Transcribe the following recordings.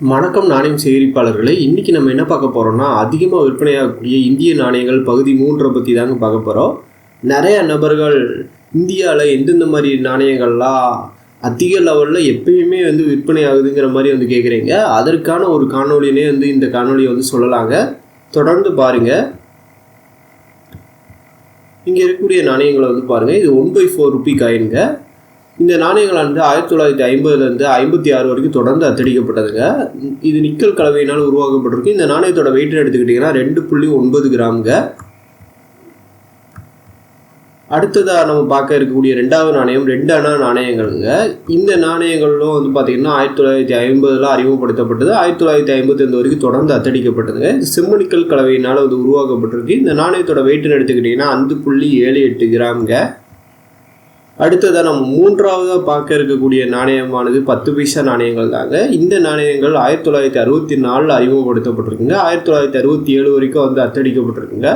வணக்கம் நாணயம் சேகரிப்பாளர்களே இன்றைக்கி நம்ம என்ன பார்க்க போகிறோம்னா அதிகமாக விற்பனையாகக்கூடிய இந்திய நாணயங்கள் பகுதி மூன்றை பற்றி தாங்க பார்க்க போகிறோம் நிறைய நபர்கள் இந்தியாவில் எந்தெந்த மாதிரி நாணயங்கள்லாம் அதிக லெவலில் எப்பயுமே வந்து விற்பனை ஆகுதுங்கிற மாதிரி வந்து கேட்குறீங்க அதற்கான ஒரு காணொளினே வந்து இந்த காணொலியை வந்து சொல்லலாங்க. தொடர்ந்து பாருங்கள் இங்கே இருக்கக்கூடிய நாணயங்களை வந்து பாருங்கள் இது ஒன் பை ஃபோர் ருபி காயினுங்க. இந்த நாணயங்கள் வந்து ஆயிரத்தி தொள்ளாயிரத்தி ஐம்பதுலேருந்து ஐம்பத்தி ஆறு வரைக்கும் தொடர்ந்து அத்தடிக்கப்பட்டதுங்க. இது நிக்கல் கலவையினால் உருவாக்கப்பட்டிருக்கு. இந்த நாணயத்தோட வெயிட் எடுத்துக்கிட்டிங்கன்னா ரெண்டு புள்ளி ஒன்பது கிராம்ங்க. அடுத்ததாக நம்ம பார்க்க இருக்கக்கூடிய ரெண்டாவது நாணயம் ரெண்டு அணா நாணயங்கள்ங்க. இந்த நாணயங்களும் வந்து பார்த்திங்கன்னா ஆயிரத்தி தொள்ளாயிரத்தி ஐம்பதில் அறிமுகப்படுத்தப்பட்டது. ஆயிரத்தி தொள்ளாயிரத்தி ஐம்பத்தஞ்சு வரைக்கும் தொடர்ந்து அத்தடிக்கப்பட்டதுங்க. இது செம்மணிக்கல் கலவையினால் வந்து உருவாக்கப்பட்டிருக்கு. இந்த நாணயத்தோட வெயிட்னு எடுத்துக்கிட்டிங்கன்னா அஞ்சு புள்ளி ஏழு எட்டு கிராம்ங்க. அடுத்ததாக நம்ம மூன்றாவதாக பார்க்க இருக்கக்கூடிய நாணயமானது பத்து பைசா நாணயங்கள் தாங்க. இந்த நாணயங்கள் ஆயிரத்தி தொள்ளாயிரத்தி அறுபத்தி நாலில் அறிமுகப்படுத்தப்பட்டிருக்குங்க. ஆயிரத்தி தொள்ளாயிரத்தி அறுபத்தி ஏழு வரைக்கும் வந்து அத்தடிக்கப்பட்டிருக்குங்க.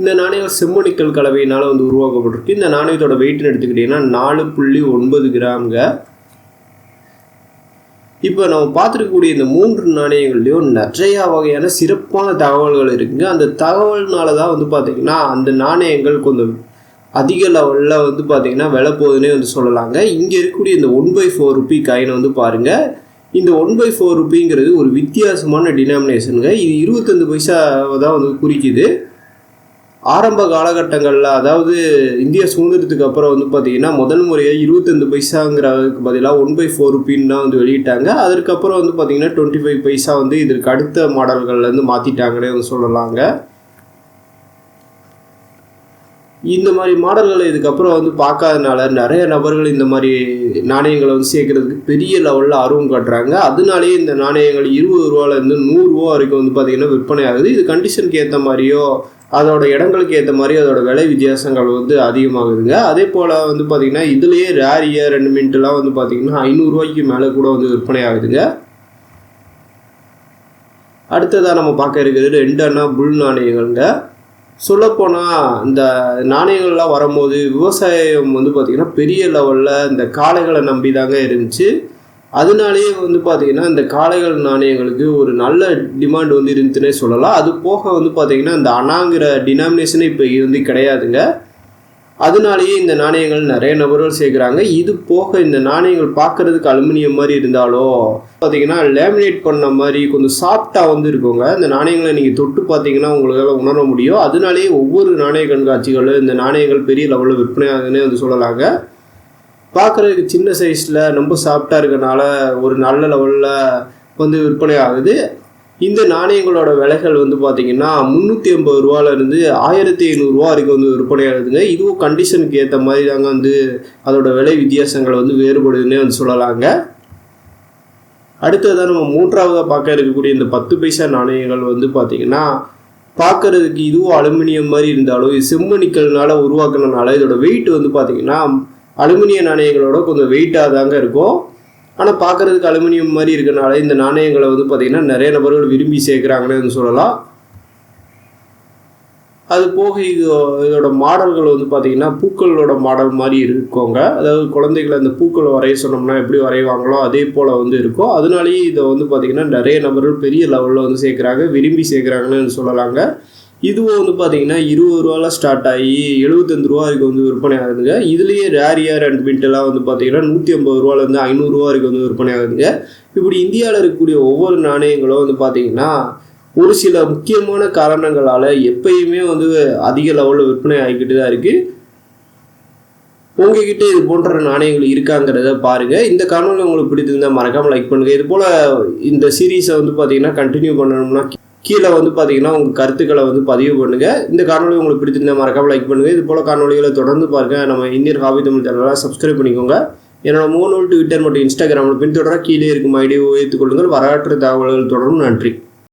இந்த நாணயங்கள் செம்மணிக்கல் கலவையினால் வந்து உருவாக்கப்பட்டிருக்கு. இந்த நாணயத்தோட வெயிட்னு எடுத்துக்கிட்டிங்கன்னா நாலு புள்ளி ஒன்பது கிராம்ங்க. இப்போ நம்ம பார்த்துருக்கக்கூடிய இந்த மூன்று நாணயங்கள்லையும் நிறையா வகையான சிறப்பான தகவல்கள் இருக்குங்க. அந்த தகவல்னால தான் வந்து பார்த்திங்கன்னா அந்த நாணயங்கள் கொஞ்சம் அதிக லெவலில் வந்து பார்த்திங்கன்னா விலை போகுதுன்னே வந்து சொல்லலாங்க. இங்கே இருக்கக்கூடிய இந்த ஒன் பை ஃபோர் ருபி காயினை வந்து பாருங்கள் இந்த ஒன் பை ஃபோர் ருபிங்கிறது ஒரு வித்தியாசமான டினாமினேஷனுங்க இது இருபத்தஞ்சு பைசாவை தான் வந்து குறிக்குது. ஆரம்ப காலகட்டங்களில் அதாவது இந்திய சுதந்திரத்துக்கு அப்புறம் வந்து பார்த்திங்கன்னா முதல் முறையாக இருபத்தஞ்சு பைசாங்கிறதுக்கு பதிலாக ஒன் பை ஃபோர் ருப்பின்னு தான் வந்து வெளியிட்டாங்க. அதற்கப்புறம் வந்து பார்த்திங்கன்னா டுவெண்ட்டி ஃபைவ் பைசா வந்து இதற்கு அடுத்த மாடல்கள்லேருந்து மாற்றிட்டாங்கன்னே வந்து சொல்லலாங்க. இந்த மாதிரி மாடல்களை இதுக்கப்புறம் வந்து பார்க்காதனால நிறைய நபர்கள் இந்த மாதிரி நாணயங்களை வந்து சேர்க்கறதுக்கு பெரிய லெவலில் ஆர்வம் காட்டுறாங்க. அதனாலேயே இந்த நாணயங்கள் இருபது ரூபாலேருந்து நூறுரூவா வரைக்கும் வந்து பார்த்திங்கன்னா விற்பனை ஆகுது. இது கண்டிஷனுக்கு ஏற்ற மாதிரியோ அதோட இடங்களுக்கு ஏற்ற மாதிரி அதோட விலை வித்தியாசங்கள் வந்து அதிகமாகுதுங்க. அதே போல் வந்து பார்த்திங்கன்னா இதுலேயே ரேரியா ரெண்டு மினிட்லாம் வந்து பார்த்திங்கன்னா ஐநூறுரூவாய்க்கு மேலே கூட வந்து விற்பனை ஆகுதுங்க. அடுத்ததாக நம்ம பார்க்க இருக்கிறது ரெண்டு அண்ணா புல் நாணயங்கள்ங்க. சொல்லப்போனால் இந்த நாணயங்கள்லாம் வரும்போது விவசாயம் வந்து பார்த்திங்கன்னா பெரிய லெவலில் இந்த காளைகளை நம்பி தாங்க இருந்துச்சு. அதனாலேயே வந்து பார்த்திங்கன்னா இந்த காளைகள் நாணயங்களுக்கு ஒரு நல்ல டிமாண்ட் வந்து இருந்துச்சுன்னே சொல்லலாம். அது போக வந்து பார்த்திங்கன்னா இந்த அணாங்கிற டினாமினேஷனே இப்போ வந்து கிடையாதுங்க. அதனாலேயே இந்த நாணயங்கள் நிறைய நபர்கள் சேர்க்குறாங்க. இது போக இந்த நாணயங்கள் பார்க்குறதுக்கு அலுமினியம் மாதிரி இருந்தாலும் பார்த்தீங்கன்னா லேமினேட் பண்ண மாதிரி கொஞ்சம் சாஃப்டாக வந்து இருக்குங்க. இந்த நாணயங்களை நீங்கள் தொட்டு பார்த்தீங்கன்னா உங்களால் உணர முடியும். அதனாலேயே ஒவ்வொரு நாணய கண்காட்சிகளும் இந்த நாணயங்கள் பெரிய லெவலில் விற்பனையாகுதுன்னே வந்து சொல்லலாங்க. பார்க்குறதுக்கு சின்ன சைஸில் ரொம்ப சாஃப்டாக இருக்கனால ஒரு நல்ல லெவலில் வந்து விற்பனை ஆகுது இந்த நாணயங்களோட விலைகள் வந்து பார்த்தீங்கன்னா முந்நூற்றி ஐம்பது ரூபாலேருந்து ஆயிரத்தி ஐநூறுரூவா வரைக்கும் வந்து விற்பனையாகுதுங்க இதுவும் கண்டிஷனுக்கு ஏற்ற மாதிரி தாங்க வந்து அதோட விலை வித்தியாசங்கள் வந்து வேறுபடுதுன்னே வந்து சொல்லலாங்க. அடுத்ததாக நம்ம மூன்றாவதாக பார்க்க இருக்கக்கூடிய இந்த பத்து பைசா நாணயங்கள் வந்து பார்த்திங்கன்னா பார்க்கறதுக்கு இதுவும் அலுமினியம் மாதிரி இருந்தாலும் இது செம்மணிக்கல்னால உருவாக்குனனால இதோட வெயிட் வந்து பார்த்திங்கன்னா அலுமினிய நாணயங்களோட கொஞ்சம் வெயிட்டாக தாங்க இருக்கும். ஆனால் பார்க்குறதுக்கு அலுமினியம் மாதிரி இருக்கனால இந்த நாணயங்களை வந்து பார்த்திங்கன்னா நிறைய நபர்கள் விரும்பி சேர்க்குறாங்கன்னு சொல்லலாம். அது போக இது இதோட மாடல்கள் வந்து பார்த்திங்கன்னா பூக்களோட மாடல் மாதிரி இருக்கோங்க. அதாவது குழந்தைகளை அந்த பூக்களை வரைய சொன்னோம்னா எப்படி வரைவாங்களோ அதே போல் வந்து இருக்கும். அதனாலேயே இதை வந்து பார்த்திங்கன்னா நிறைய நபர்கள் பெரிய லெவலில் வந்து சேர்க்குறாங்க விரும்பி சேர்க்குறாங்கன்னு சொல்லலாங்க. இதுவும் வந்து பார்த்தீங்கன்னா இருபது ரூபால ஸ்டார்ட் ஆகி எழுபத்தஞ்சு ரூபா வரைக்கும் வந்து விற்பனை ஆகுதுங்க. இதுலேயே ரேரியர் அண்ட் மின்ட்டெல்லாம் வந்து பார்த்தீங்கன்னா நூற்றி ஐம்பது ரூபாலேருந்து ஐநூறுரூவா வரைக்கும் வந்து விற்பனை ஆகுதுங்க. இப்படி இந்தியாவில் இருக்கக்கூடிய ஒவ்வொரு நாணயங்களும் வந்து பார்த்தீங்கன்னா ஒரு சில முக்கியமான காரணங்களால் எப்பயுமே வந்து அதிக லெவலில் விற்பனை ஆகிக்கிட்டு தான் இருக்குது உங்ககிட்ட இது போன்ற நாணயங்கள் இருக்காங்கிறத பாருங்கள் இந்த காணொலி உங்களுக்கு பிடித்திருந்தால் மறக்காமல் லைக் பண்ணுங்கள் இது போல் இந்த சீரீஸை வந்து பார்த்தீங்கன்னா கண்டினியூ பண்ணணும்னா கீழே வந்து பார்த்தீங்கன்னா உங்கள் கருத்துக்களை வந்து பதிவு பண்ணுங்கள் இந்த காணொலி உங்களுக்கு பிடிச்சிருந்தா மறக்காமல் லைக் பண்ணுங்கள் இது போல் காணொலிகளை தொடர்ந்து பாருங்கள் நம்ம இந்தியன் ஹாபி தமிழ் சேனலாக சப்ஸ்கிரைப் பண்ணிக்கோங்க. என்னோட மூணு ட்விட்டர் மற்றும் இன்ஸ்டாகிராமில் பின்தொடர கீழே இருக்கும் ஐடியை உயர்த்துக் கொள்ளுங்கள். வரலாற்று தகவல்கள் தொடரும். நன்றி.